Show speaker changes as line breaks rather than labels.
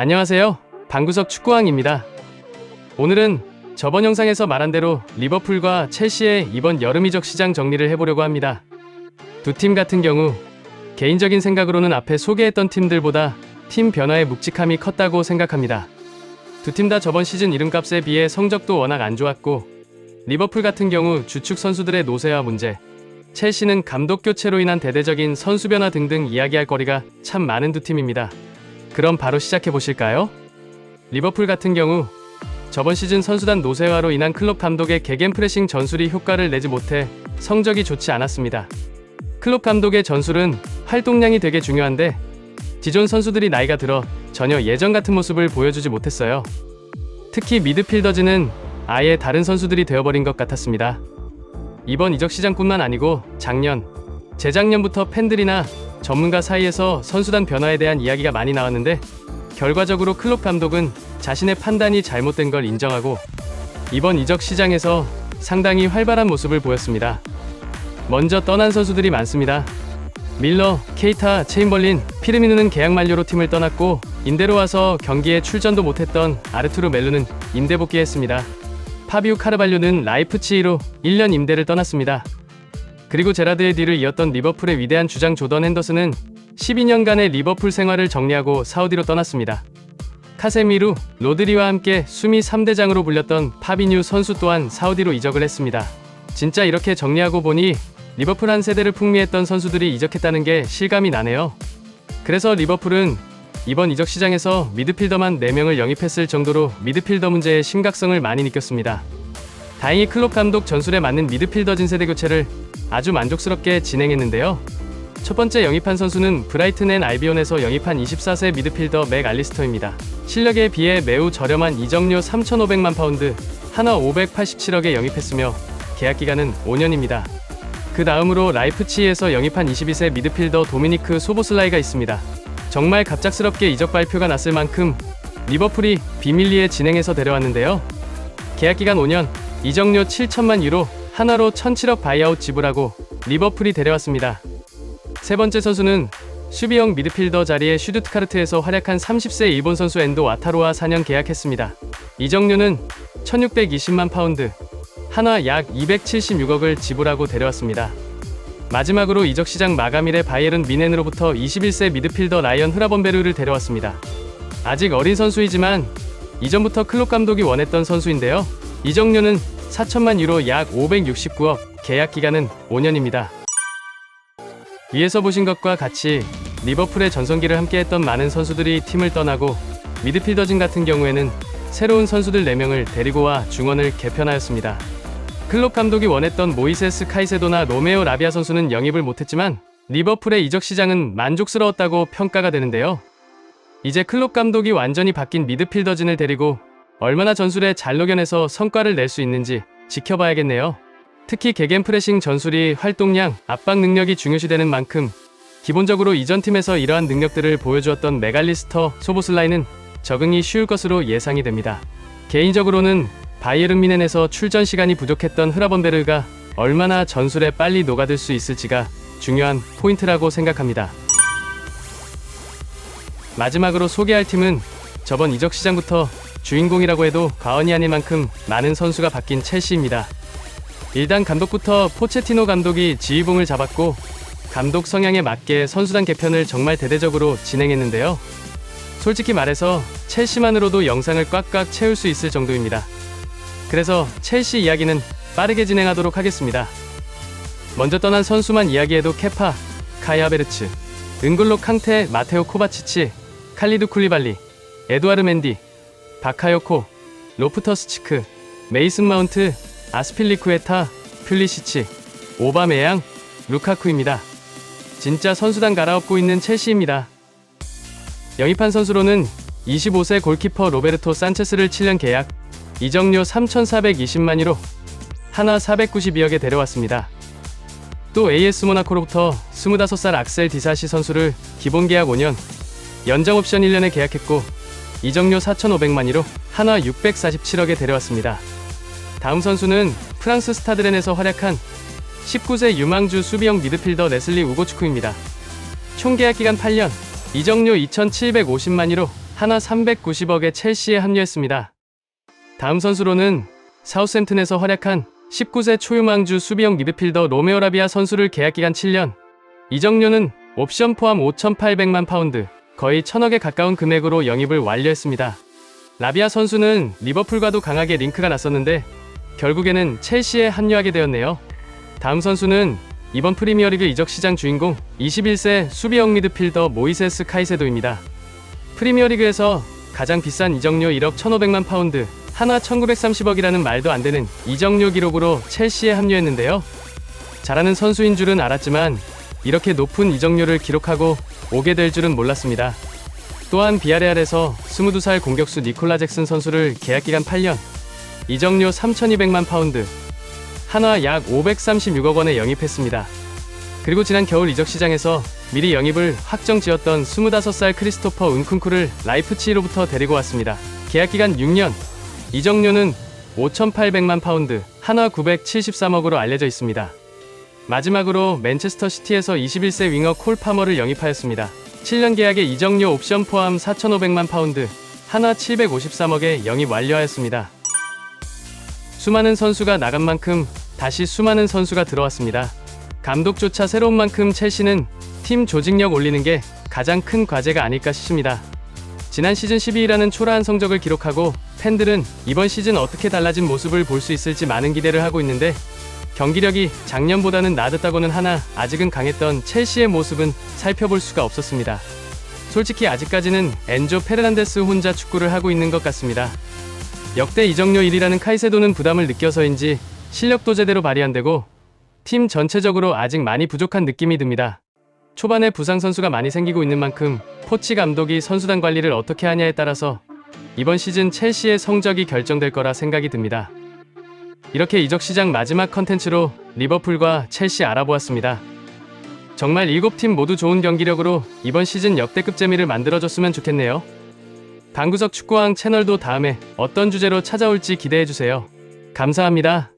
안녕하세요. 방구석 축구왕입니다. 오늘은 저번 영상에서 말한 대로 리버풀과 첼시의 이번 여름 이적 시장 정리를 해보려고 합니다. 두 팀 같은 경우 개인적인 생각으로는 앞에 소개했던 팀들보다 팀 변화의 묵직함이 컸다고 생각합니다. 두 팀 다 저번 시즌 이름값에 비해 성적도 워낙 안 좋았고 리버풀 같은 경우 주축 선수들의 노쇠화 문제, 첼시는 감독 교체로 인한 대대적인 선수 변화 등등 이야기할 거리가 참 많은 두 팀입니다. 그럼 바로 시작해 보실까요? 리버풀 같은 경우 저번 시즌 선수단 노쇠화로 인한 클럽 감독의 개겐 프레싱 전술이 효과를 내지 못해 성적이 좋지 않았습니다. 클럽 감독의 전술은 활동량이 되게 중요한데 기존 선수들이 나이가 들어 전혀 예전 같은 모습을 보여주지 못했어요. 특히 미드필더즈는 아예 다른 선수들이 되어버린 것 같았습니다. 이번 이적 시장뿐만 아니고 작년, 재작년부터 팬들이나 전문가 사이에서 선수단 변화에 대한 이야기가 많이 나왔는데 결과적으로 클롭 감독은 자신의 판단이 잘못된 걸 인정하고 이번 이적 시장에서 상당히 활발한 모습을 보였습니다. 먼저 떠난 선수들이 많습니다. 밀러, 케이타, 체인벌린, 피르미누는 계약 만료로 팀을 떠났고 인대로 와서 경기에 출전도 못했던 아르투르 멜루는 임대 복귀했습니다. 파비우 카르발료는 라이프치히로 1년 임대를 떠났습니다. 그리고 제라드의 뒤를 이었던 리버풀의 위대한 주장 조던 핸더슨은 12년간의 리버풀 생활을 정리하고 사우디로 떠났습니다. 카세미루, 로드리와 함께 수미 3대장으로 불렸던 파비뉴 선수 또한 사우디로 이적을 했습니다. 진짜 이렇게 정리하고 보니 리버풀 한 세대를 풍미했던 선수들이 이적했다는 게 실감이 나네요. 그래서 리버풀은 이번 이적 시장에서 미드필더만 4명을 영입했을 정도로 미드필더 문제의 심각성을 많이 느꼈습니다. 다행히 클롭 감독 전술에 맞는 미드필더 진 세대 교체를 아주 만족스럽게 진행했는데요. 첫 번째 영입한 선수는 브라이튼 앤 알비온에서 영입한 24세 미드필더 맥 알리스터입니다. 실력에 비해 매우 저렴한 이적료 3,500만 파운드, 하나 587억에 영입했으며 계약 기간은 5년입니다. 그 다음으로 라이프치히에서 영입한 22세 미드필더 도미니크 소보슬라이가 있습니다. 정말 갑작스럽게 이적 발표가 났을 만큼 리버풀이 비밀리에 진행해서 데려왔는데요. 계약 기간 5년, 이적료 7천만 유로, 하나로 1,007억 바이아웃 지불하고 리버풀이 데려왔습니다. 세 번째 선수는 수비형 미드필더 자리에 슈두트카르트에서 활약한 30세 일본 선수 엔도 와타로와 4년 계약했습니다. 이적료는 1,620만 파운드, 한화 약 276억을 지불하고 데려왔습니다. 마지막으로 이적 시장 마감일에 바이에른 미넨으로부터 21세 미드필더 라이언 흐라번베르를 데려왔습니다. 아직 어린 선수이지만 이전부터 클롭 감독이 원했던 선수인데요. 이적료는 4천만 유로 약 569억, 계약 기간은 5년입니다. 위에서 보신 것과 같이 리버풀의 전성기를 함께했던 많은 선수들이 팀을 떠나고 미드필더진 같은 경우에는 새로운 선수들 4명을 데리고 와 중원을 개편하였습니다. 클롭 감독이 원했던 모이세스 카이세도나 로메오 라비아 선수는 영입을 못했지만 리버풀의 이적 시장은 만족스러웠다고 평가가 되는데요. 이제 클롭 감독이 완전히 바뀐 미드필더진을 데리고 얼마나 전술에 잘 녹여내서 성과를 낼 수 있는지 지켜봐야겠네요. 특히 개겐 프레싱 전술이 활동량, 압박 능력이 중요시되는 만큼 기본적으로 이전 팀에서 이러한 능력들을 보여주었던 메갈리스터 소보슬라이는 적응이 쉬울 것으로 예상이 됩니다. 개인적으로는 바이에른 미넨에서 출전 시간이 부족했던 흐라번베르가 얼마나 전술에 빨리 녹아들 수 있을지가 중요한 포인트라고 생각합니다. 마지막으로 소개할 팀은 저번 이적 시장부터 주인공이라고 해도 과언이 아닐 만큼 많은 선수가 바뀐 첼시입니다. 일단 감독부터 포체티노 감독이 지휘봉을 잡았고 감독 성향에 맞게 선수단 개편을 정말 대대적으로 진행했는데요. 솔직히 말해서 첼시만으로도 영상을 꽉꽉 채울 수 있을 정도입니다. 그래서 첼시 이야기는 빠르게 진행하도록 하겠습니다. 먼저 떠난 선수만 이야기해도 케파, 카이 하베르츠, 은골로 캉테, 마테오 코바치치, 칼리드 쿨리발리, 에두아르 맨디, 바카요코, 로프터스 치크, 메이슨 마운트, 아스필리쿠에타, 플리시치, 오바메양, 루카쿠입니다. 진짜 선수단 갈아엎고 있는 첼시입니다. 영입한 선수로는 25세 골키퍼 로베르토 산체스를 7년 계약, 이적료 3,420만 유로, 하나 492억에 데려왔습니다. 또 AS 모나코로부터 25살 악셀 디사시 선수를 기본 계약 5년, 연장 옵션 1년에 계약했고 이적료 4,500만 유로, 하나 647억에 데려왔습니다. 다음 선수는 프랑스 스타드렌에서 활약한 19세 유망주 수비형 미드필더 레슬리 우고추크입니다. 총 계약 기간 8년, 이적료 2,750만 유로, 하나 390억에 첼시에 합류했습니다. 다음 선수로는 사우샘튼에서 활약한 19세 초유망주 수비형 미드필더 로메오 라비아 선수를 계약 기간 7년, 이적료는 옵션 포함 5,800만 파운드, 거의 천억에 가까운 금액으로 영입을 완료했습니다. 라비아 선수는 리버풀과도 강하게 링크가 났었는데 결국에는 첼시에 합류하게 되었네요. 다음 선수는 이번 프리미어리그 이적 시장 주인공 21세 수비형 미드필더 모이세스 카이세도입니다. 프리미어리그에서 가장 비싼 이적료 1억 1,500만 파운드, 하나 1,930억이라는 말도 안 되는 이적료 기록으로 첼시에 합류했는데요. 잘하는 선수인 줄은 알았지만 이렇게 높은 이적료를 기록하고 오게 될 줄은 몰랐습니다. 또한 비아레알에서 22살 공격수 니콜라 잭슨 선수를 계약 기간 8년, 이적료 3,200만 파운드, 한화 약 536억 원에 영입했습니다. 그리고 지난 겨울 이적 시장에서 미리 영입을 확정 지었던 25살 크리스토퍼 은쿤쿠를 라이프치히로부터 데리고 왔습니다. 계약 기간 6년, 이적료는 5,800만 파운드, 한화 973억으로 알려져 있습니다. 마지막으로 맨체스터 시티에서 21세 윙어 콜 파머를 영입하였습니다. 7년 계약에 이적료 옵션 포함 4,500만 파운드, 한화 753억에 영입 완료하였습니다. 수많은 선수가 나간 만큼 다시 수많은 선수가 들어왔습니다. 감독조차 새로운 만큼 첼시는 팀 조직력 올리는 게 가장 큰 과제가 아닐까 싶습니다. 지난 시즌 12위라는 초라한 성적을 기록하고 팬들은 이번 시즌 어떻게 달라진 모습을 볼 수 있을지 많은 기대를 하고 있는데 경기력이 작년보다는 나아졌다고는 하나 아직은 강했던 첼시의 모습은 살펴볼 수가 없었습니다. 솔직히 아직까지는 엔조 페르난데스 혼자 축구를 하고 있는 것 같습니다. 역대 이적료 1위라는 카이세도는 부담을 느껴서인지 실력도 제대로 발휘 안 되고 팀 전체적으로 아직 많이 부족한 느낌이 듭니다. 초반에 부상 선수가 많이 생기고 있는 만큼 포치 감독이 선수단 관리를 어떻게 하냐에 따라서 이번 시즌 첼시의 성적이 결정될 거라 생각이 듭니다. 이렇게 이적 시장 마지막 컨텐츠로 리버풀과 첼시 알아보았습니다. 정말 7팀 모두 좋은 경기력으로 이번 시즌 역대급 재미를 만들어줬으면 좋겠네요. 방구석 축구왕 채널도 다음에 어떤 주제로 찾아올지 기대해주세요. 감사합니다.